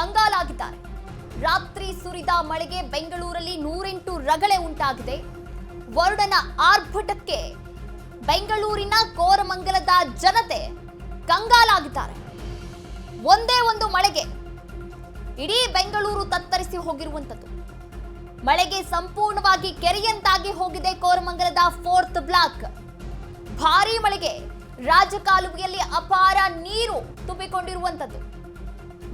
ಕಂಗಾಲಾಗಿದ್ದಾರೆ. ರಾತ್ರಿ ಸುರಿದ ಮಳೆಗೆ ಬೆಂಗಳೂರಲ್ಲಿ ನೂರೆಂಟು ರಗಳೆ ಉಂಟಾಗಿದೆ. ವರುಣನ ಆರ್ಭಟಕ್ಕೆ ಬೆಂಗಳೂರಿನ ಕೋರಮಂಗಲದ ಜನತೆ ಕಂಗಾಲಾಗಿದ್ದಾರೆ. ಒಂದೇ ಒಂದು ಮಳೆಗೆ ಇಡೀ ಬೆಂಗಳೂರು ತತ್ತರಿಸಿ ಹೋಗಿರುವಂಥದ್ದು. ಮಳೆಗೆ ಸಂಪೂರ್ಣವಾಗಿ ಕೆರೆಯಂತಾಗಿ ಹೋಗಿದೆ ಕೋರಮಂಗಲದ ಫೋರ್ತ್ ಬ್ಲಾಕ್. ಭಾರಿ ಮಳೆಗೆ ರಾಜಕಾಲುವೆಯಲ್ಲಿ ಅಪಾರ ನೀರು ತುಂಬಿಕೊಂಡಿರುವಂಥದ್ದು.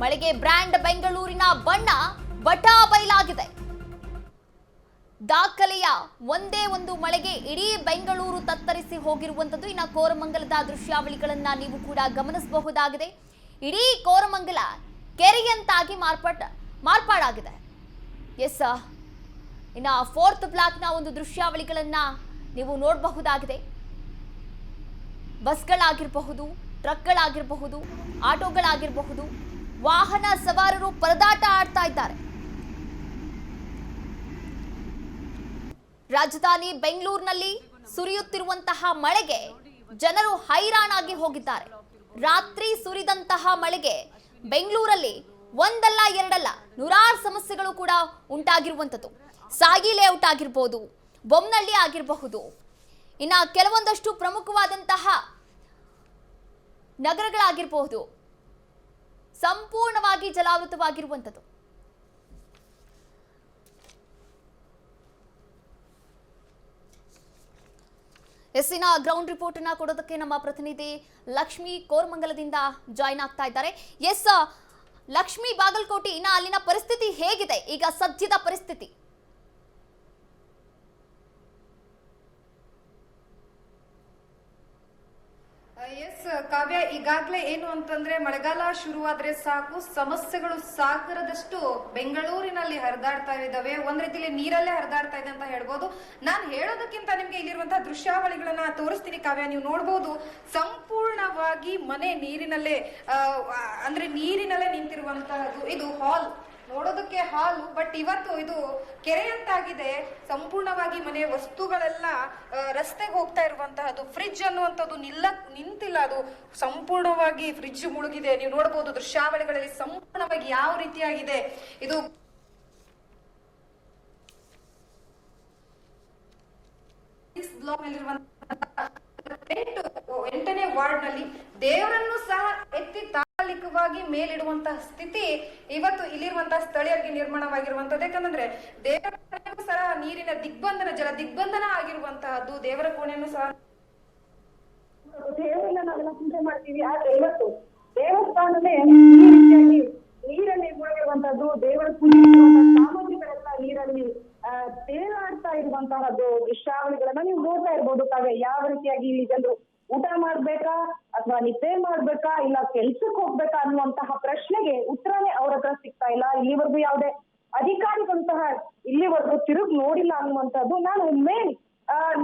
ಮಳೆಗೆ ಬ್ರ್ಯಾಂಡ್ ಬೆಂಗಳೂರಿನ ಬಣ್ಣ ಬಟಾ ಬಯಲಾಗಿದೆ. ದಾಖಲೆಯ ಒಂದೇ ಒಂದು ಮಳೆಗೆ ಇಡೀ ಬೆಂಗಳೂರು ತತ್ತರಿಸಿ ಹೋಗಿರುವಂಥದ್ದು. ಇನ್ನು ಕೋರಮಂಗಲದ ದೃಶ್ಯಾವಳಿಗಳನ್ನ ನೀವು ಕೂಡ ಗಮನಿಸಬಹುದಾಗಿದೆ. ಇಡೀ ಕೋರಮಂಗಲ ಕೆರೆಯಂತಾಗಿ ಮಾರ್ಪಾಟ, ಮಾರ್ಪಾಡಾಗಿದೆ. ಎಸ್ ಇನ್ನು ಫೋರ್ತ್ ಬ್ಲಾಕ್ನ ಒಂದು ದೃಶ್ಯಾವಳಿಗಳನ್ನ ನೀವು ನೋಡಬಹುದಾಗಿದೆ. ಬಸ್ಗಳಾಗಿರಬಹುದು, ಟ್ರಕ್ಗಳಾಗಿರಬಹುದು, ಆಟೋಗಳಾಗಿರಬಹುದು ವಾಹನ ಸವಾರರು ಪರದಾಟ ಆಡ್ತಾ ಇದ್ದಾರೆ. ರಾಜಧಾನಿ ಬೆಂಗಳೂರಿನಲ್ಲಿ ಸುರಿಯುತ್ತಿರುವಂತಹ ಮಳೆಗೆ ಜನರು ಹೈರಾಣಾಗಿ ಹೋಗಿದ್ದಾರೆ. ರಾತ್ರಿ ಸುರಿದಂತಹ ಮಳೆಗೆ ಬೆಂಗಳೂರಲ್ಲಿ ಒಂದಲ್ಲ, ಎರಡಲ್ಲ, ನೂರಾರು ಸಮಸ್ಯೆಗಳು ಕೂಡ ಉಂಟಾಗಿರುವಂಥದ್ದು. ಸಾಗಿ ಲೇಔಟ್ ಆಗಿರ್ಬೋದು ಬೊಮ್ಮನಹಳ್ಳಿ ಆಗಿರಬಹುದು. ಇನ್ನು ಕೆಲವೊಂದಷ್ಟು ಪ್ರಮುಖವಾದಂತಹ ನಗರಗಳಾಗಿರಬಹುದು. ಸಂಪೂರ್ಣವಾಗಿ ಜಲಾವೃತವಾಗಿರುವಂಥದ್ದು. ಎಸ್ಸಿನ ಗ್ರೌಂಡ್ ರಿಪೋರ್ಟ್ ಅನ್ನ ಕೊಡೋದಕ್ಕೆ ನಮ್ಮ ಪ್ರತಿನಿಧಿ ಲಕ್ಷ್ಮಿ ಕೋರ್ಮಂಗಲದಿಂದ ಜಾಯ್ನ್ ಆಗ್ತಾ ಇದ್ದಾರೆ. ಎಸ್, ಲಕ್ಷ್ಮಿ ಬಾಗಲಕೋಟೆ, ಇನ್ನ ಅಲ್ಲಿನ ಪರಿಸ್ಥಿತಿ ಹೇಗಿದೆ? ಈಗ ಸದ್ಯದ ಪರಿಸ್ಥಿತಿ ಎಸ್ ಕಾವ್ಯ, ಈಗಾಗ್ಲೇ ಏನು ಅಂತಂದ್ರೆ ಮಳೆಗಾಲ ಶುರುವಾದ್ರೆ ಸಾಕು, ಸಮಸ್ಯೆಗಳು ಸಾಕರದಷ್ಟು ಬೆಂಗಳೂರಿನಲ್ಲಿ ಹರಿದಾಡ್ತಾ ಇದಾವೆ ಒಂದ್ ರೀತಿಲಿ ನೀರಲ್ಲೇ ಹರಿದಾಡ್ತಾ ಇದೆ ಅಂತ ಹೇಳ್ಬೋದು. ನಾನು ಹೇಳೋದಕ್ಕಿಂತ ನಿಮ್ಗೆ ಇಲ್ಲಿರುವಂತಹ ದೃಶ್ಯಾವಳಿಗಳನ್ನ ತೋರಿಸ್ತೀನಿ ಕಾವ್ಯ, ನೀವು ನೋಡ್ಬೋದು. ಸಂಪೂರ್ಣವಾಗಿ ಮನೆ ನೀರಿನಲ್ಲೇ ಅಂದ್ರೆ ನೀರಿನಲ್ಲೇ ನಿಂತಿರುವಂತಹದ್ದು. ಇದು ಹಾಲ್ ನೋಡೋದಕ್ಕೆ ಹಾಲು ಬಟ್ ಇವತ್ತು ಇದು ಕೆರೆ ಅಂತಾಗಿದೆ ಸಂಪೂರ್ಣವಾಗಿ ಮನೆಯ ವಸ್ತುಗಳೆಲ್ಲ ರಸ್ತೆಗೆ ಹೋಗ್ತಾ ಇರುವಂತಹದ್ದು ಫ್ರಿಡ್ಜ್ ಅನ್ನುವಂಥದ್ದು ನಿಲ್ಲ, ನಿಂತಿಲ್ಲ ಅದು. ಸಂಪೂರ್ಣವಾಗಿ ಫ್ರಿಡ್ಜ್ ಮುಳುಗಿದೆ. ನೀವು ನೋಡಬಹುದು ದೃಶ್ಯಾವಳಿಗಳಲ್ಲಿ ಸಂಪೂರ್ಣವಾಗಿ ಯಾವ ರೀತಿಯಾಗಿದೆ. ಇದು ಬ್ಲಾಕ್ ಎಂಟು, ಎಂಟನೇ ವಾರ್ಡ್ನಲ್ಲಿ ದೇವರನ್ನು ಸಹ ಎತ್ತಿ ತಾತ್ಕಾಲಿಕವಾಗಿ ಮೇಲಿಡುವಂತಹ ಸ್ಥಿತಿ ಇವತ್ತು ಇಲ್ಲಿರುವಂತಹ ಸ್ಥಳೀಯರಿಗೆ ನಿರ್ಮಾಣವಾಗಿರುವಂತದ್ದು ಯಾಕಂದ್ರೆ ದೇವರ ಸಹ ನೀರಿನ ದಿಗ್ಬಂಧನ, ಜಲ ದಿಗ್ಬಂಧನ ಆಗಿರುವಂತಹದ್ದು ದೇವರ ಕೋಣೆಯನ್ನು ಸಹ ದೇವರನ್ನ ಮಾಡ್ತೀವಿ. ಇವತ್ತು ದೇವಸ್ಥಾನನೇ ಈ ರೀತಿಯಾಗಿ ನೀರಲ್ಲಿ ಮುಳುಗಿರುವಂತದ್ದು ದೇವರ ಪೂಜೆ ಸಾಮಗ್ರಿಗಳೆಲ್ಲ ನೀರಲ್ಲಿ ತೇಲಾಡ್ತಾ ಇರುವಂತಹದ್ದು ದೃಶ್ಯಾವಳಿಗಳನ್ನ ನೀವು ನೋಡ್ತಾ ಇರ್ಬೋದು ಕಾವ್ಯ ಯಾವ ರೀತಿಯಾಗಿ ಇಲ್ಲಿ ಜನರು ಊಟ ಮಾಡ್ಬೇಕಾ ಅಥವಾ ನಿದ್ದೆ ಮಾಡ್ಬೇಕಾ ಇಲ್ಲ ಕೆಲ್ಸಕ್ಕೆ ಹೋಗ್ಬೇಕಾ ಅನ್ನುವಂತಹ ಪ್ರಶ್ನೆಗೆ ಉತ್ತರನೇ ಅವ್ರ ಹತ್ರ ಸಿಗ್ತಾ ಇಲ್ಲ. ಇಲ್ಲಿವರೆಗೂ ಯಾವುದೇ ಅಧಿಕಾರಿಗಳಂತಹ ಇಲ್ಲಿವರೆಗೂ ತಿರುಗಿ ನೋಡಿಲ್ಲ ಅನ್ನುವಂಥದ್ದು ನಾನು ಮೇನ್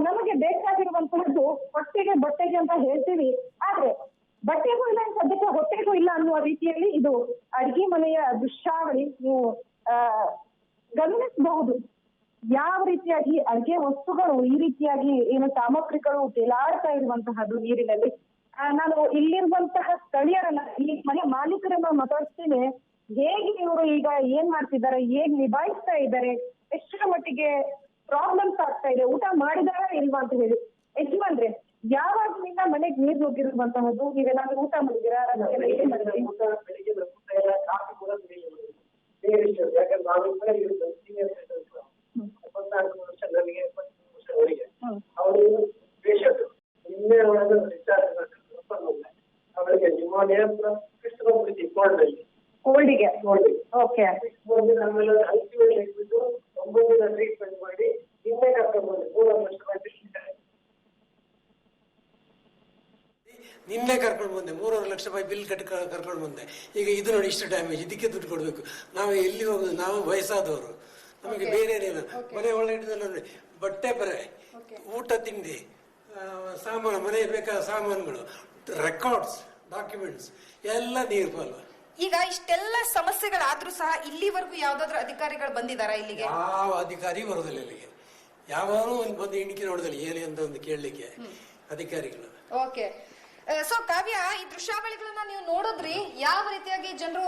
ನಮಗೆ ಬೇಕಾಗಿರುವಂತಹದ್ದು ಹೊಟ್ಟೆಗೆ ಬಟ್ಟೆಗೆ ಅಂತ ಹೇಳ್ತೀವಿ. ಆದ್ರೆ ಬಟ್ಟೆಗೂ ಇಲ್ಲ, ಸದ್ಯಕ್ಕೆ ಹೊಟ್ಟೆಗೂ ಇಲ್ಲ ಅನ್ನುವ ರೀತಿಯಲ್ಲಿ ಇದು ಅಡಿಗೆ ಮನೆಯ ದೃಶ್ಯಾವಳಿ ನೀವು ಗಮನಿಸಬಹುದು. ಯಾವ ರೀತಿಯಾಗಿ ಅಡಿಗೆ ವಸ್ತುಗಳು ಈ ರೀತಿಯಾಗಿ ಏನು ಸಾಮಗ್ರಿಗಳು ತೇಲಾಡ್ತಾ ಇರುವಂತಹದ್ದು ನೀರಿನಲ್ಲಿ? ನಾನು ಇಲ್ಲಿರುವಂತಹ ಸ್ಥಳೀಯರನ್ನ ಈ ಮನೆ ಮಾಲೀಕರನ್ನ ಮಾತಾಡ್ತೀನಿ, ಹೇಗೆ ಇವರು ಈಗ ಏನ್ ಮಾಡ್ತಿದ್ದಾರೆ, ಹೇಗ್ ನಿಭಾಯಿಸ್ತಾ ಇದ್ದಾರೆ, ಎಷ್ಟರ ಮಟ್ಟಿಗೆ ಪ್ರಾಬ್ಲಮ್ಸ್ ಆಗ್ತಾ ಇದೆ, ಊಟ ಮಾಡಿದಾರ ಇಲ್ವಾ ಅಂತ ಹೇಳಿ. ಯಜಮಾನ್ರೆ ಯಾವಾಗಲಿಂದ ಮನೆಗೆ ನೀರ್ ನುಗ್ಗಿರುವಂತಹದ್ದು? ನೀವೆಲ್ಲಾದ್ರೂ ಊಟ ಮಾಡಿದಿರಾ. ಯಾಕಂದ್ರೆ ನಾವು ವರ್ಷಗಳಿಗೆ ವರ್ಷ ವರ್ಷ ಹ್ಮ್. ಅವರು ಪೇಷಂಟ್ ನಿನ್ನೆ ಒಳಗೆ ಡಿಸ್ಚಾರ್ಜ್ ಅವರಿಗೆ ನ್ಯೂಮೋನಿಯಾ ಕೃಷ್ಣ ಪ್ರೀತಿ ಕೋಲ್ಡ್ ಅಲ್ಲಿ ಕೋಲ್ಡಿಗೆ? Cold okay. ಮೂರು ದಿನ ಆಮೇಲೆ ಐಸಿಯು ಇಟ್ಬಿಟ್ಟು ಒಂಬತ್ತು ದಿನ ಟ್ರೀಟ್ಮೆಂಟ್ ಮಾಡಿ ನಿನ್ನೆ ಕರ್ಕೊಂಡು ಬಂದೆ. ಮೂರು ಲಕ್ಷ ರೂಪಾಯಿ ನಿನ್ನೆ ಕರ್ಕೊಂಡು ಬಂದೆ. ಮೂರುವರೆ ಲಕ್ಷ ರೂಪಾಯಿ ಬಿಲ್ ಕಟ್ಟಿ ಕರ್ಕೊಂಡು ಬಂದೆ. ಈಗ ಇದು ನೋಡಿ ಇಷ್ಟು ಡ್ಯಾಮೇಜ್ ಇದಕ್ಕೆ ದುಡ್ಡು ಕೊಡಬೇಕು. ನಾವು ಎಲ್ಲಿ ಹೋಗುದು? ನಾವು ವಯಸ್ಸಾದವರು. ನಮಗೆ ಬೇರೆ ಏನಿಲ್ಲ. ಮನೆ ಒಳಗೆ ಹಿಡಿದಲ್ಲ ಬಟ್ಟೆ ಬರೆ ಊಟ ತಿಂಡಿ ಸಾಮಾನು ಮನೆಗೆ ಬೇಕಾದ ಸಾಮಾನುಗಳು ರೆಕಾರ್ಡ್ಸ್ ಡಾಕ್ಯುಮೆಂಟ್ಸ್ ಎಲ್ಲ ನೀರು ಪಾಲು ಈಗ ಇಷ್ಟೆಲ್ಲ ಸಮಸ್ಯೆಗಳಾದ್ರೂ ಸಹ ಇಲ್ಲಿವರೆಗೂ ಯಾವ್ದಾದ್ರು ಅಧಿಕಾರಿಗಳು ಬಂದಿದಾರಾ ಇಲ್ಲಿಗೆ? ಯಾವ ಅಧಿಕಾರಿ ಬರೋದಿಲ್ಲ ಇಲ್ಲಿಗೆ. ಯಾವಾಗಲೂ ಒಂದು ಬಂದು ಎಣಿಕೆ ನೋಡೋದಿಲ್ಲ ಏನು ಅಂತ ಒಂದು ಕೇಳಲಿಕ್ಕೆ ಅಧಿಕಾರಿಗಳು. ಓಕೆ ಸೊ ಕಾವ್ಯ, ಈ ದೃಶ್ಯಾವಳಿಗಳನ್ನ ನೀವು ನೋಡಿದ್ರಿ, ಯಾವ ರೀತಿಯಾಗಿ ಜನರು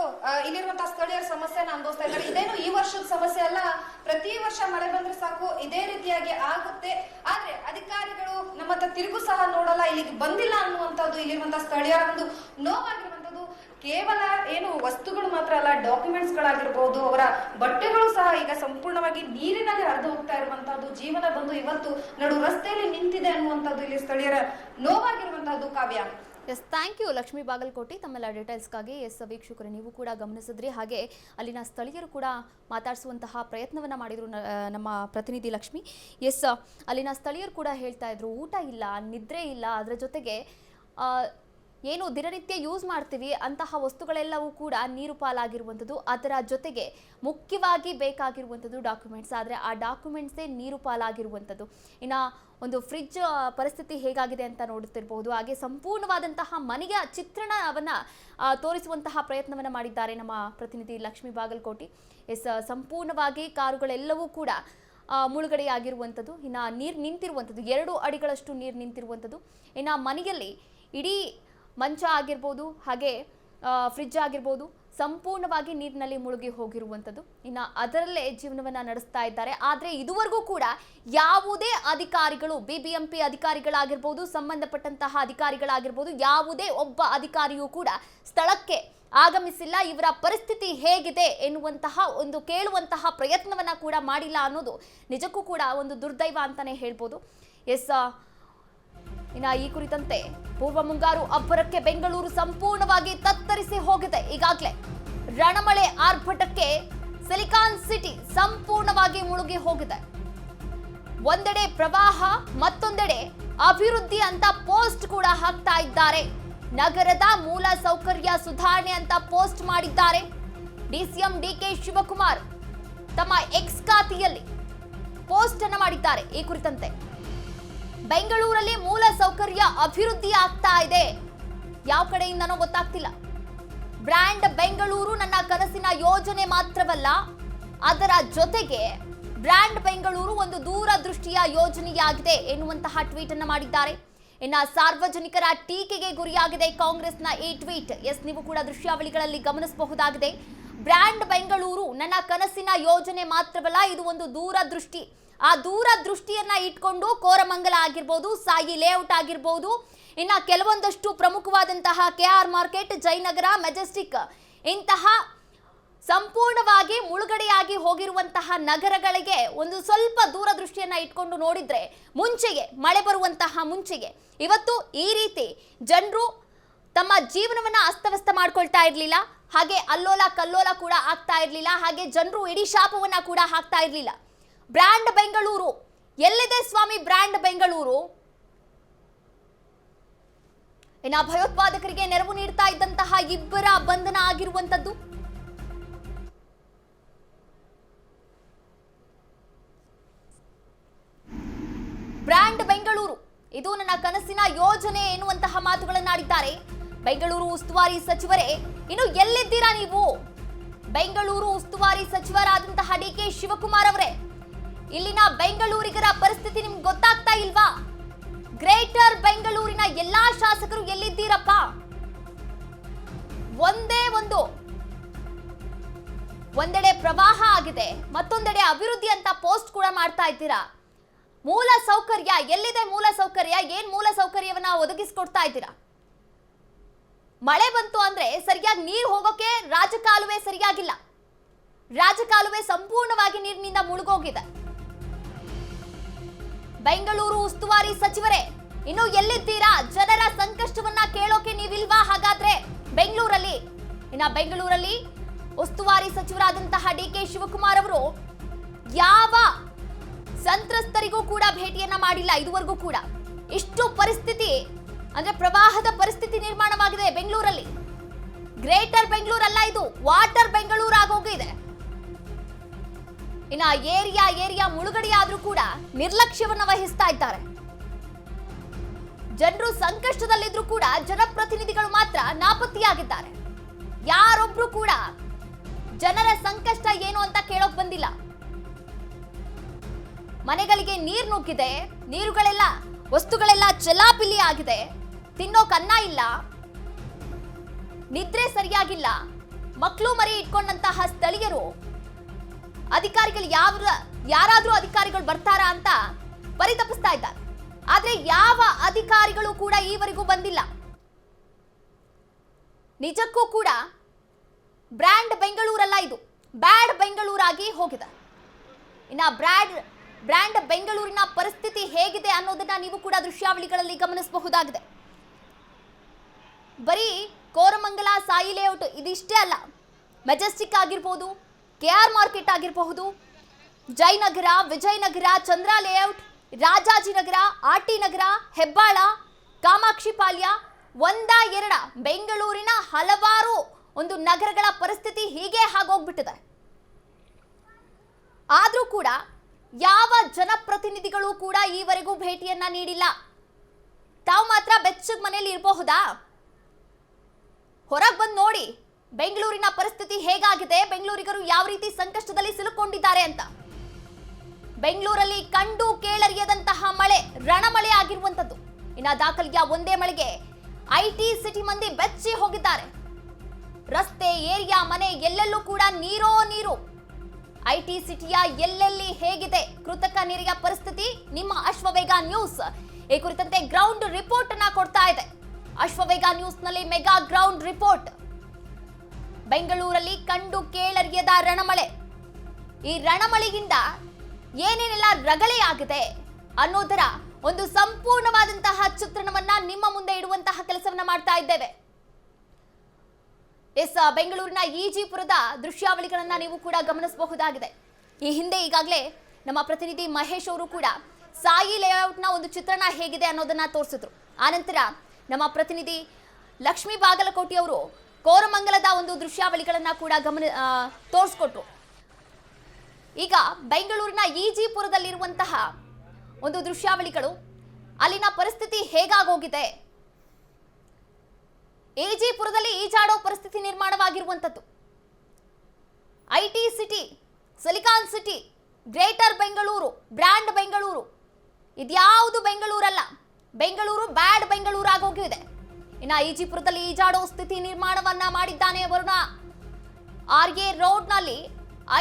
ಇಲ್ಲಿರುವಂತಹ ಸ್ಥಳೀಯರ ಸಮಸ್ಯೆನ ಅನುಭವಿಸ್ತಾ ಇದ್ದಾರೆ. ಇದೇನು ಈ ವರ್ಷದ ಸಮಸ್ಯೆ ಅಲ್ಲ, ಪ್ರತಿ ವರ್ಷ ಮಳೆ ಬಂದ್ರೆ ಸಾಕು, ಇದೇ ರೀತಿಯಾಗಿ ಆಗುತ್ತೆ. ಆದ್ರೆ, ಅಧಿಕಾರಿಗಳು ನಮ್ಮ ತಿರುಗು ಸಹ ನೋಡಲ್ಲ, ಇಲ್ಲಿಗೆ ಬಂದಿಲ್ಲ ಅನ್ನುವಂಥದ್ದು ಇಲ್ಲಿರುವಂತಹ ಸ್ಥಳೀಯರ ಒಂದು ನೋವಾಗಿರುವಂತದ್ದು ಕೇವಲ ಏನು ವಸ್ತುಗಳು ಮಾತ್ರ ಅಲ್ಲ ಡಾಕ್ಯುಮೆಂಟ್ಸ್ ಗಳಾಗಿರ್ಬೋದು, ಅವರ ಬಟ್ಟೆಗಳು ಸಹ ಈಗ ಸಂಪೂರ್ಣವಾಗಿ ನೀರಿನಲ್ಲಿ ಹರಿದು ಹೋಗ್ತಾ ಇರುವಂತಹದ್ದು, ಜೀವನ ಬಂದು ಇವತ್ತು ನಡು ರಸ್ತೆಯಲ್ಲಿ ನಿಂತಿದೆ ಅನ್ನುವಂಥದ್ದು ಇಲ್ಲಿ ಸ್ಥಳೀಯರ ನೋವಾಗಿರುವಂತಹದ್ದು Kavya. Yes thank you Lakshmi Bagalkote. ತಮ್ಮೆಲ್ಲ ಡೀಟೇಲ್ಸ್ಗಾಗಿ ಎಸ್ ವೀಕ್ಷಕರು, ನೀವು ಕೂಡ ಗಮನಿಸಿದ್ರಿ. ಹಾಗೆ ಅಲ್ಲಿನ ಸ್ಥಳೀಯರು ಕೂಡ ಮಾತಾಡಿಸುವಂತಹ ಪ್ರಯತ್ನವನ್ನು ಮಾಡಿದರು ನಮ್ಮ ಪ್ರತಿನಿಧಿ ಲಕ್ಷ್ಮಿ. ಎಸ್ ಅಲ್ಲಿನ ಸ್ಥಳೀಯರು ಕೂಡ ಹೇಳ್ತಾ ಇದ್ರು, ಊಟ ಇಲ್ಲ, ನಿದ್ರೆ ಇಲ್ಲ, ಅದರ ಜೊತೆಗೆ ಏನು ದಿನನಿತ್ಯ ಯೂಸ್ ಮಾಡ್ತೀವಿ, ಅಂತಹ ವಸ್ತುಗಳೆಲ್ಲವೂ ಕೂಡ ನೀರು ಪಾಲಾಗಿರುವಂಥದ್ದು. ಅದರ ಜೊತೆಗೆ ಮುಖ್ಯವಾಗಿ ಬೇಕಾಗಿರುವಂಥದ್ದು ಡಾಕ್ಯುಮೆಂಟ್ಸ್ ಆದರೆ ಆ ಡಾಕ್ಯುಮೆಂಟ್ಸೇ ನೀರು ಪಾಲಾಗಿರುವಂಥದ್ದು. ಇನ್ನು ಒಂದು ಫ್ರಿಜ್ ಪರಿಸ್ಥಿತಿ ಹೇಗಾಗಿದೆ ಅಂತ ನೋಡುತ್ತಿರಬಹುದು ಹಾಗೆ ಸಂಪೂರ್ಣವಾದಂತಹ ಮನೆಯ ಚಿತ್ರಣವನ್ನು ತೋರಿಸುವಂತಹ ಪ್ರಯತ್ನವನ್ನು ಮಾಡಿದ್ದಾರೆ ನಮ್ಮ ಪ್ರತಿನಿಧಿ ಲಕ್ಷ್ಮೀ ಬಾಗಲಕೋಟಿ. ಎಸ್, ಸಂಪೂರ್ಣವಾಗಿ ಕಾರುಗಳೆಲ್ಲವೂ ಕೂಡ ಮುಳುಗಡೆಯಾಗಿರುವಂಥದ್ದು. ಇನ್ನು ನೀರು ನಿಂತಿರುವಂಥದ್ದು. ಎರಡು ಅಡಿಗಳಷ್ಟು ನೀರು ನಿಂತಿರುವಂಥದ್ದು. ಇನ್ನು ಮನೆಯಲ್ಲಿ ಇಡೀ ಮಂಚ ಆಗಿರ್ಬೋದು, ಹಾಗೆ ಫ್ರಿಜ್ ಆಗಿರ್ಬೋದು, ಸಂಪೂರ್ಣವಾಗಿ ನೀರಿನಲ್ಲಿ ಮುಳುಗಿ ಹೋಗಿರುವಂಥದ್ದು. ಇನ್ನು ಅದರಲ್ಲೇ ಜೀವನವನ್ನು ನಡೆಸ್ತಾ ಇದ್ದಾರೆ. ಆದರೆ ಇದುವರೆಗೂ ಕೂಡ ಯಾವುದೇ ಅಧಿಕಾರಿಗಳು ಬಿ ಬಿ ಎಂ ಪಿ ಅಧಿಕಾರಿಗಳಾಗಿರ್ಬೋದು, ಸಂಬಂಧಪಟ್ಟಂತಹ ಅಧಿಕಾರಿಗಳಾಗಿರ್ಬೋದು, ಯಾವುದೇ ಒಬ್ಬ ಅಧಿಕಾರಿಯೂ ಕೂಡ ಸ್ಥಳಕ್ಕೆ ಆಗಮಿಸಿಲ್ಲ. ಇವರ ಪರಿಸ್ಥಿತಿ ಹೇಗಿದೆ ಎನ್ನುವಂತಹ ಒಂದು ಕೇಳುವಂತಹ ಪ್ರಯತ್ನವನ್ನು ಕೂಡ ಮಾಡಿಲ್ಲ ಅನ್ನೋದು ನಿಜಕ್ಕೂ ಕೂಡ ಒಂದು ದುರ್ದೈವ ಅಂತಲೇ ಹೇಳ್ಬೋದು. ಎಸ್ ಇನ್ನ ಈ ಕುರಿತಂತೆ ಪೂರ್ವ ಮುಂಗಾರು ಅಬ್ಬರಕ್ಕೆ ಬೆಂಗಳೂರು ಸಂಪೂರ್ಣವಾಗಿ ತತ್ತರಿಸಿ ಹೋಗಿದೆ. ಈಗಾಗಲೇ ರಣಮಳೆ ಆರ್ಭಟಕ್ಕೆ ಸಿಲಿಕಾನ್ ಸಿಟಿ ಸಂಪೂರ್ಣವಾಗಿ ಮುಳುಗಿ ಹೋಗಿದೆ. ಒಂದೆಡೆ ಪ್ರವಾಹ, ಮತ್ತೊಂದೆಡೆ ಅಭಿವೃದ್ಧಿ ಅಂತ ಪೋಸ್ಟ್ ಕೂಡ ಹಾಕ್ತಾ ಇದ್ದಾರೆ. ನಗರದ ಮೂಲ ಸೌಕರ್ಯ ಸುಧಾರಣೆ ಅಂತ ಪೋಸ್ಟ್ ಮಾಡಿದ್ದಾರೆ. ಡಿಸಿಎಂ ಡಿಕೆ ಶಿವಕುಮಾರ್ ತಮ್ಮ ಎಕ್ಸ್ ಖಾತೆಯಲ್ಲಿ ಪೋಸ್ಟ್ ಅನ್ನು ಮಾಡಿದ್ದಾರೆ ಈ ಕುರಿತಂತೆ. ಬೆಂಗಳೂರಲ್ಲಿ ಮೂಲ ಸೌಕರ್ಯ ಅಭಿವೃದ್ಧಿ ಆಗ್ತಾ ಇದೆ. ಯಾವ ಕಡೆಯಿಂದನೋ ಗೊತ್ತಾಗ್ತಿಲ್ಲ. ಬ್ರ್ಯಾಂಡ್ ಬೆಂಗಳೂರು ನನ್ನ ಕನಸಿನ ಯೋಜನೆ ಮಾತ್ರವಲ್ಲ, ಅದರ ಜೊತೆಗೆ ಬ್ರ್ಯಾಂಡ್ ಬೆಂಗಳೂರು ಒಂದು ದೂರದೃಷ್ಟಿಯ ಯೋಜನೆಯಾಗಿದೆ ಎನ್ನುವಂತಹ ಟ್ವೀಟ್ ಅನ್ನು ಮಾಡಿದ್ದಾರೆ. ಇನ್ನ ಸಾರ್ವಜನಿಕರ ಟೀಕೆಗೆ ಗುರಿಯಾಗಿದೆ ಕಾಂಗ್ರೆಸ್ನ ಈ ಟ್ವೀಟ್. ಎಸ್, ನೀವು ಕೂಡ ದೃಶ್ಯಾವಳಿಗಳಲ್ಲಿ ಗಮನಿಸಬಹುದಾಗಿದೆ. ಬ್ರ್ಯಾಂಡ್ ಬೆಂಗಳೂರು ನನ್ನ ಕನಸಿನ ಯೋಜನೆ ಮಾತ್ರವಲ್ಲ, ಇದು ಒಂದು ದೂರದೃಷ್ಟಿ. ಆ ದೂರ ದೃಷ್ಟಿಯನ್ನ ಇಟ್ಕೊಂಡು ಕೋರಮಂಗಲ ಆಗಿರ್ಬೋದು, ಸಾಯಿ ಲೇಔಟ್ ಆಗಿರ್ಬೋದು, ಇನ್ನ ಕೆಲವೊಂದಷ್ಟು ಪ್ರಮುಖವಾದಂತಹ K R market, Jayanagar, Majestic ಇಂತಹ ಸಂಪೂರ್ಣವಾಗಿ ಮುಳುಗಡೆಯಾಗಿ ಹೋಗಿರುವಂತಹ ನಗರಗಳಿಗೆ ಒಂದು ಸ್ವಲ್ಪ ದೂರದೃಷ್ಟಿಯನ್ನ ಇಟ್ಕೊಂಡು ನೋಡಿದ್ರೆ ಮುಂಚೆಗೆ, ಮಳೆ ಬರುವಂತಹ ಮುಂಚೆಗೆ, ಇವತ್ತು ಈ ರೀತಿ ಜನರು ತಮ್ಮ ಜೀವನವನ್ನ ಅಸ್ತವ್ಯಸ್ತ ಮಾಡ್ಕೊಳ್ತಾ ಇರಲಿಲ್ಲ. ಹಾಗೆ ಅಲ್ಲೋಲ ಕಲ್ಲೋಲ ಕೂಡ ಆಗ್ತಾ ಇರಲಿಲ್ಲ. ಹಾಗೆ ಜನರು ಇಡೀ ಶಾಪವನ್ನ ಕೂಡ ಹಾಕ್ತಾ ಇರಲಿಲ್ಲ. ಬ್ರ್ಯಾಂಡ್ ಬೆಂಗಳೂರು. ಎಲ್ಲಿದೆ ಸ್ವಾಮಿ ಬ್ರ್ಯಾಂಡ್ ಬೆಂಗಳೂರು? ಇನ್ನ ಭಯೋತ್ಪಾದಕರಿಗೆ ನೆರವು ನೀಡ್ತಾ ಇದ್ದಂತಹ ಇಬ್ಬರ ಬಂಧನ ಆಗಿರುವಂತದ್ದು ಬ್ರ್ಯಾಂಡ್ ಬೆಂಗಳೂರು. ಇದು ನನ್ನ ಕನಸಿನ ಯೋಜನೆ ಎನ್ನುವಂತಹ ಮಾತುಗಳನ್ನಾಡಿದ್ದಾರೆ. ಬೆಂಗಳೂರು ಉಸ್ತುವಾರಿ ಸಚಿವರೇ, ಇನ್ನು ಎಲ್ಲಿದ್ದೀರಾ ನೀವು? ಬೆಂಗಳೂರು ಉಸ್ತುವಾರಿ ಸಚಿವರಾದಂತಹ ಡಿ ಕೆ ಶಿವಕುಮಾರ್ ಅವರೇ ಇಲ್ಲಿನ ಬೆಂಗಳೂರಿಗರ ಪರಿಸ್ಥಿತಿ ನಿಮ್ಗೆ ಗೊತ್ತಾಗ್ತಾ ಇಲ್ವಾ? ಗ್ರೇಟರ್ ಬೆಂಗಳೂರಿನ ಎಲ್ಲಾ ಶಾಸಕರು ಎಲ್ಲಿದ್ದೀರಪ್ಪ? ಒಂದೇ ಒಂದು. ಒಂದೆಡೆ ಪ್ರವಾಹ ಆಗಿದೆ, ಮತ್ತೊಂದೆಡೆ ಅಭಿವೃದ್ಧಿ ಅಂತ ಪೋಸ್ಟ್ ಕೂಡ ಮಾಡ್ತಾ ಇದ್ದೀರಾ? ಮೂಲ ಸೌಕರ್ಯ, ಎಲ್ಲಿದೆ ಮೂಲ ಸೌಕರ್ಯ? ಏನ್ ಮೂಲ ಸೌಕರ್ಯವನ್ನ ಒದಗಿಸ್ಕೊಡ್ತಾ ಇದ್ದೀರಾ? ಮಳೆ ಬಂತು ಅಂದ್ರೆ ಸರಿಯಾಗಿ ನೀರು ಹೋಗೋಕೆ ರಾಜಕಾಲುವೆ ಸರಿಯಾಗಿಲ್ಲ. ರಾಜಕಾಲುವೆ ಸಂಪೂರ್ಣವಾಗಿ ನೀರಿನಿಂದ ಮುಳುಗೋಗಿದೆ. ಬೆಂಗಳೂರು ಉಸ್ತುವಾರಿ ಸಚಿವರೇ, ಇನ್ನು ಎಲ್ಲಿದ್ದೀರಾ? ಜನರ ಸಂಕಷ್ಟವನ್ನ ಕೇಳೋಕೆ ನೀವಿಲ್ವಾ? ಹಾಗಾದ್ರೆ ಬೆಂಗಳೂರಲ್ಲಿ, ಇನ್ನ ಬೆಂಗಳೂರಲ್ಲಿ ಉಸ್ತುವಾರಿ ಸಚಿವರಾದಂತಹ ಡಿ ಕೆ ಶಿವಕುಮಾರ್ ಅವರು ಯಾವ ಸಂತ್ರಸ್ತರಿಗೂ ಕೂಡ ಭೇಟಿಯನ್ನ ಮಾಡಿಲ್ಲ, ಇದುವರೆಗೂ ಕೂಡ. ಇಷ್ಟು ಪರಿಸ್ಥಿತಿ, ಅಂದ್ರೆ ಪ್ರವಾಹದ ಪರಿಸ್ಥಿತಿ ನಿರ್ಮಾಣವಾಗಿದೆ ಬೆಂಗಳೂರಲ್ಲಿ. ಗ್ರೇಟರ್ ಬೆಂಗಳೂರಲ್ಲ ಇದು, ವಾಟರ್ ಬೆಂಗಳೂರು ಆಗೋಗಿದೆ ಇನ್ನ ಏರಿಯಾ ಏರಿಯಾ ಮುಳುಗಡೆಯಾದ್ರೂ ಕೂಡ ನಿರ್ಲಕ್ಷ್ಯವನ್ನ ವಹಿಸ್ತಾ ಇದ್ದಾರೆ. ಜನರು ಸಂಕಷ್ಟದಲ್ಲಿದ್ರು ಕೂಡ ಜನಪ್ರತಿನಿಧಿಗಳು ಮಾತ್ರ ನಾಪತ್ತೆಯಾಗಿದ್ದಾರೆ. ಯಾರೊಬ್ರು ಕೂಡ ಜನರ ಸಂಕಷ್ಟ ಏನು ಅಂತ ಕೇಳೋಕ್ ಬಂದಿಲ್ಲ. ಮನೆಗಳಿಗೆ ನೀರು ನುಗ್ಗಿದೆ, ನೀರುಗಳೆಲ್ಲ, ವಸ್ತುಗಳೆಲ್ಲ ಚಲಾಪಿಲಿ ಆಗಿದೆ. ತಿನ್ನೋಕನ್ನ ಇಲ್ಲ, ನಿದ್ರೆ ಸರಿಯಾಗಿಲ್ಲ. ಮಕ್ಕಳು ಮರಿ ಇಟ್ಕೊಂಡಂತಹ ಸ್ಥಳೀಯರು ಅಧಿಕಾರಿಗಳು ಯಾವ ಯಾರಾದ್ರೂ ಅಧಿಕಾರಿಗಳು ಬರ್ತಾರಾ ಅಂತ ಪರಿತಪಿಸ್ತಾ ಇದ್ದಾರೆ. ಆದ್ರೆ ಯಾವ ಅಧಿಕಾರಿಗಳು ಕೂಡ ಈವರೆಗೂ ಬಂದಿಲ್ಲ. ನಿಜಕ್ಕೂ ಕೂಡ ಬ್ರ್ಯಾಂಡ್ ಬೆಂಗಳೂರಲ್ಲ ಇದು. ಬ್ಯಾಡ್ ಬೆಂಗಳೂರಾಗಿ ಹೋಗಿದೆ. ಇನ್ನ ಬ್ರ್ಯಾಡ್ ಬ್ರ್ಯಾಂಡ್ ಬೆಂಗಳೂರಿನ ಪರಿಸ್ಥಿತಿ ಹೇಗಿದೆ ಅನ್ನೋದನ್ನ ನೀವು ಕೂಡ ದೃಶ್ಯಾವಳಿಗಳಲ್ಲಿ ಗಮನಿಸಬಹುದಾಗಿದೆ. ಬರೀ ಕೋರಮಂಗಲ, ಸಾಯಿ ಲೇಔಟ್ ಇದಿಷ್ಟೇ ಅಲ್ಲ. ಮೆಜೆಸ್ಟಿಕ್ ಆಗಿರ್ಬೋದು ಕೆ ಆರ್ ಮಾರ್ಕೆಟ್ ಆಗಿರಬಹುದು. Jayanagar, Vijayanagar, Chandra layout Rajajinagar R T Nagar, Hebbal, Kamakshi Palya, ಒಂದ ಎರಡ ಬೆಂಗಳೂರಿನ ಹಲವಾರು ಒಂದು ನಗರಗಳ ಪರಿಸ್ಥಿತಿ ಹೀಗೆ ಆಗೋಗ್ಬಿಟ್ಟಿದೆ. ಆದರೂ ಕೂಡ ಯಾವ ಜನಪ್ರತಿನಿಧಿಗಳು ಕೂಡ ಈವರೆಗೂ ಭೇಟಿಯನ್ನ ನೀಡಿಲ್ಲ. ತಾವು ಮಾತ್ರ ಬೆಚ್ಚಗ್ ಮನೆಯಲ್ಲಿ ಇರಬಹುದಾ ಹೊರಗೆ ಬಂದು ನೋಡಿ. ಬೆಂಗಳೂರಿನ ಪರಿಸ್ಥಿತಿ ಹೇಗಾಗಿದೆ? ಬೆಂಗಳೂರಿಗರು ಯಾವ ರೀತಿ ಸಂಕಷ್ಟದಲ್ಲಿ ಸಿಲುಕೊಂಡಿದ್ದಾರೆ ಅಂತ? ಬೆಂಗಳೂರಲ್ಲಿ ಕಂಡು ಕೇಳರಿಯದಂತಹ ಮಳೆ, ರಣಮಳೆ ಆಗಿರುವಂತದ್ದು ಇನ್ನ ದಾಖಲೆಯ ಒಂದೇ ಮಳೆಗೆ ಐಟಿ ಸಿಟಿ ಮಂದಿ ಬೆಚ್ಚಿ ಹೋಗಿದ್ದಾರೆ. ರಸ್ತೆ, ಏರಿಯಾ, ಮನೆ ಎಲ್ಲೆಲ್ಲೂ ಕೂಡ ನೀರೋ ನೀರು. ಐಟಿ ಸಿಟಿಯ ಎಲ್ಲೆಲ್ಲಿ ಹೇಗಿದೆ? ಕೃತಕ ನೀರಿನ ಪರಿಸ್ಥಿತಿ? ನಿಮ್ಮ ಅಶ್ವವೇಗ ನ್ಯೂಸ್. ಈ ಕುರಿತಂತೆ ಗ್ರೌಂಡ್ ರಿಪೋರ್ಟ್ ಅನ್ನ ಕೊಡ್ತಾ ಇದೆ. ಅಶ್ವವೇಗ ನ್ಯೂಸ್ನಲ್ಲಿ ಮೆಗಾ ಗ್ರೌಂಡ್ ರಿಪೋರ್ಟ್ ಬೆಂಗಳೂರಲ್ಲಿ ಕಂಡು ಕೇಳರಿಯದ ರಣಮಳೆ. ಈ ರಣಮಳೆಯಿಂದ ಏನೇನೆಲ್ಲ ರಗಳೆ ಆಗಿದೆ ಅನ್ನೋದರ ಒಂದು ಸಂಪೂರ್ಣವಾದಂತಹ ಚಿತ್ರಣವನ್ನ ನಿಮ್ಮ ಮುಂದೆ ಇಡುವಂತಹ ಕೆಲಸವನ್ನ ಮಾಡ್ತಾ ಇದ್ದೇವೆ. ಎಸ್, ಬೆಂಗಳೂರಿನ ಈಜಿಪುರದ ದೃಶ್ಯಾವಳಿಗಳನ್ನ ನೀವು ಕೂಡ ಗಮನಿಸಬಹುದಾಗಿದೆ. ಈ ಹಿಂದೆ ಈಗಾಗಲೇ ನಮ್ಮ ಪ್ರತಿನಿಧಿ ಮಹೇಶ್ ಅವರು ಕೂಡ ಸಾಯಿ ಲೇಔಟ್ನ ಒಂದು ಚಿತ್ರಣ ಹೇಗಿದೆ ಅನ್ನೋದನ್ನ ತೋರಿಸಿದ್ರು. ಆನಂತರ ನಮ್ಮ ಪ್ರತಿನಿಧಿ ಲಕ್ಷ್ಮೀ ಬಾಗಲಕೋಟೆ ಅವರು ಕೋರಮಂಗಲದ ಒಂದು ದೃಶ್ಯಾವಳಿಗಳನ್ನ ಕೂಡ ಗಮನ ತೋರಿಸ್ಕೊಟ್ರು. ಈಗ ಬೆಂಗಳೂರಿನ ಈಜಿಪುರದಲ್ಲಿರುವಂತಹ ಒಂದು ದೃಶ್ಯಾವಳಿಗಳು, ಅಲ್ಲಿನ ಪರಿಸ್ಥಿತಿ ಹೇಗಾಗೋಗಿದೆ? ಈಜಿಪುರದಲ್ಲಿ ಈಜಾಡೋ ಪರಿಸ್ಥಿತಿ ನಿರ್ಮಾಣವಾಗಿರುವಂಥದ್ದು. IT city, silicon city, greater Bengaluru, brand Bengaluru, ಇದ್ಯಾವುದು ಬೆಂಗಳೂರಲ್ಲ, ಬೆಂಗಳೂರು ಬ್ಯಾಡ್ ಬೆಂಗಳೂರು ಆಗೋಗಿದೆ ಇನ್ನು ಈಜಿಪುರದಲ್ಲಿ ಈಜಾಡೋ ಸ್ಥಿತಿ ನಿರ್ಮಾಣವನ್ನ ಮಾಡಿದ್ದಾನೆ ವರುಣ. ಆರ್ ಎ ರೋಡ್ನಲ್ಲಿ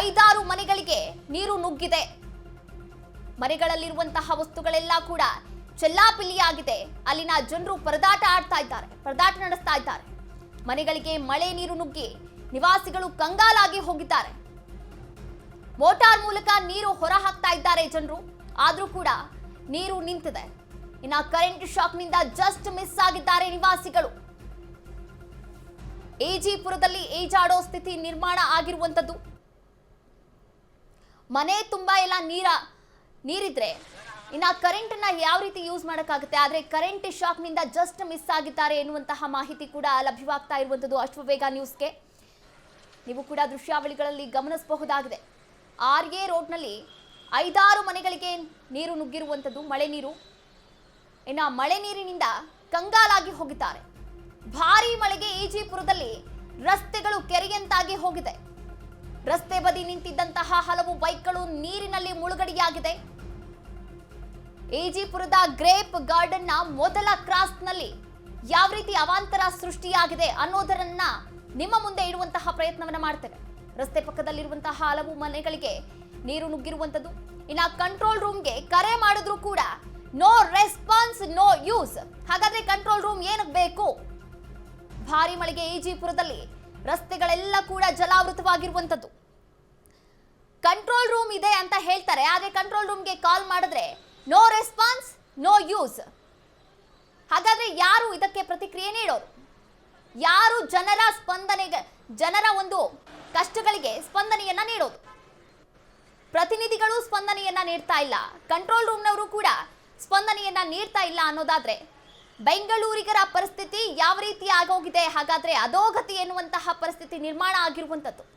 ಐದಾರು ಮನೆಗಳಿಗೆ ನೀರು ನುಗ್ಗಿದೆ. ಮನೆಗಳಲ್ಲಿರುವಂತಹ ವಸ್ತುಗಳೆಲ್ಲ ಕೂಡ ಚೆಲ್ಲಾಪಿಲ್ಲಿಯಾಗಿದೆ. ಅಲ್ಲಿನ ಜನರು ಪರದಾಟ ಆಡ್ತಾ ಇದ್ದಾರೆ, ಪರದಾಟ ನಡೆಸ್ತಾ ಇದ್ದಾರೆ. ಮನೆಗಳಿಗೆ ಮಳೆ ನೀರು ನುಗ್ಗಿ ನಿವಾಸಿಗಳು ಕಂಗಾಲಾಗಿ ಹೋಗಿದ್ದಾರೆ. ಮೋಟಾರ್ ಮೂಲಕ ನೀರು ಹೊರ ಹಾಕ್ತಾ ಇದ್ದಾರೆ ಜನರು. ಆದರೂ ಕೂಡ ನೀರು ನಿಂತಿದೆ. ಇನ್ನ ಕರೆಂಟ್ ಶಾಕ್ನಿಂದ ಜಸ್ಟ್ ಮಿಸ್ ಆಗಿದ್ದಾರೆ ನಿವಾಸಿಗಳು. ಎಜಿಪುರದಲ್ಲಿ ಈಜಾಡೋ ಸ್ಥಿತಿ ನಿರ್ಮಾಣ ಆಗಿರುವಂತದ್ದು ಮನೆ ತುಂಬಾ ಎಲ್ಲ ನೀರ, ನೀರಿದ್ರೆ ಇನ್ನು ಕರೆಂಟ್ ಅನ್ನ ಯಾವ ರೀತಿ ಯೂಸ್ ಮಾಡೋಕ್ಕಾಗುತ್ತೆ? ಆದರೆ ಕರೆಂಟ್ ಶಾಕ್ನಿಂದ ಜಸ್ಟ್ ಮಿಸ್ ಆಗಿದ್ದಾರೆ ಎನ್ನುವಂತಹ ಮಾಹಿತಿ ಕೂಡ ಲಭ್ಯವಾಗ್ತಾ ಇರುವಂತದ್ದು ಅಶ್ವವೇಗ ನ್ಯೂಸ್ಗೆ. ನೀವು ಕೂಡ ದೃಶ್ಯಾವಳಿಗಳಲ್ಲಿ ಗಮನಿಸಬಹುದಾಗಿದೆ. ಆರ್ ಎ ರೋಡ್ನಲ್ಲಿ ಐದಾರು ಮನೆಗಳಿಗೆ ನೀರು ನುಗ್ಗಿರುವಂಥದ್ದು, ಮಳೆ ನೀರು. ಇನ್ನ ಮಳೆ ನೀರಿನಿಂದ ಕಂಗಾಲಾಗಿ ಹೋಗಿದ್ದಾರೆ. ಭಾರಿ ಮಳೆಗೆ ಈಜಿಪುರದಲ್ಲಿ ರಸ್ತೆಗಳು ಕೆರೆಯಂತಾಗಿ ಹೋಗಿದೆ. ರಸ್ತೆ ಬದಿ ನಿಂತಿದ್ದಂತಹ ಹಲವು ಬೈಕ್ಗಳು ನೀರಿನಲ್ಲಿ ಮುಳುಗಡೆಯಾಗಿದೆ. ಈಜಿಪುರದ ಗ್ರೇಪ್ ಗಾರ್ಡನ್ನ ಮೊದಲ ಕ್ರಾಸ್ನಲ್ಲಿ ಯಾವ ರೀತಿ ಅವಾಂತರ ಸೃಷ್ಟಿಯಾಗಿದೆ ಅನ್ನೋದರನ್ನ ನಿಮ್ಮ ಮುಂದೆ ಇಡುವಂತಹ ಪ್ರಯತ್ನವನ್ನ ಮಾಡ್ತೇವೆ. ರಸ್ತೆ ಪಕ್ಕದಲ್ಲಿರುವಂತಹ ಹಲವು ಮನೆಗಳಿಗೆ ನೀರು ನುಗ್ಗಿರುವಂತದ್ದು ಇನ್ನು ಕಂಟ್ರೋಲ್ ರೂಮ್ಗೆ ಕರೆ ಮಾಡಿದ್ರು ಕೂಡ ನೋ ರೆಸ್ಪಾನ್ಸ್ ನೋ ಯೂಸ್ ಹಾಗಾದ್ರೆ ಕಂಟ್ರೋಲ್ ರೂಮ್ ಏನಕ್ಕೆ ಬೇಕು? ಭಾರಿ ಮಳೆಗೆ ಈಜಿಪುರದಲ್ಲಿ ರಸ್ತೆಗಳೆಲ್ಲ ಕೂಡ ಜಲಾವೃತವಾಗಿರುವಂಥದ್ದು. ಕಂಟ್ರೋಲ್ ರೂಮ್ ಇದೆ ಅಂತ ಹೇಳ್ತಾರೆ, ಆದರೆ ಕಂಟ್ರೋಲ್ ರೂಮ್ಗೆ ಕಾಲ್ ಮಾಡಿದ್ರೆ ನೋ ರೆಸ್ಪಾನ್ಸ್ ನೋ ಯೂಸ್ ಹಾಗಾದ್ರೆ ಯಾರು ಇದಕ್ಕೆ ಪ್ರತಿಕ್ರಿಯೆ ನೀಡೋರು? ಯಾರು ಜನರ ಸ್ಪಂದನೆಗೆ, ಜನರ ಒಂದು ಕಷ್ಟಗಳಿಗೆ ಸ್ಪಂದನೆಯನ್ನ ನೀಡೋದು? ಪ್ರತಿನಿಧಿಗಳು ಸ್ಪಂದನೆಯನ್ನ ನೀಡ್ತಾ ಇಲ್ಲ. ಕಂಟ್ರೋಲ್ ರೂಮ್ನವರು ಕೂಡ ಸ್ಪಂದನೆಯನ್ನ ನೀಡ್ತಾ ಇಲ್ಲ ಅನ್ನೋದಾದ್ರೆ ಬೆಂಗಳೂರಿಗರ ಪರಿಸ್ಥಿತಿ ಯಾವ ರೀತಿ ಆಗೋಗಿದೆ? ಹಾಗಾದ್ರೆ ಅಧೋಗತಿ ಎನ್ನುವಂತಹ ಪರಿಸ್ಥಿತಿ ನಿರ್ಮಾಣ ಆಗಿರುವಂತದ್ದು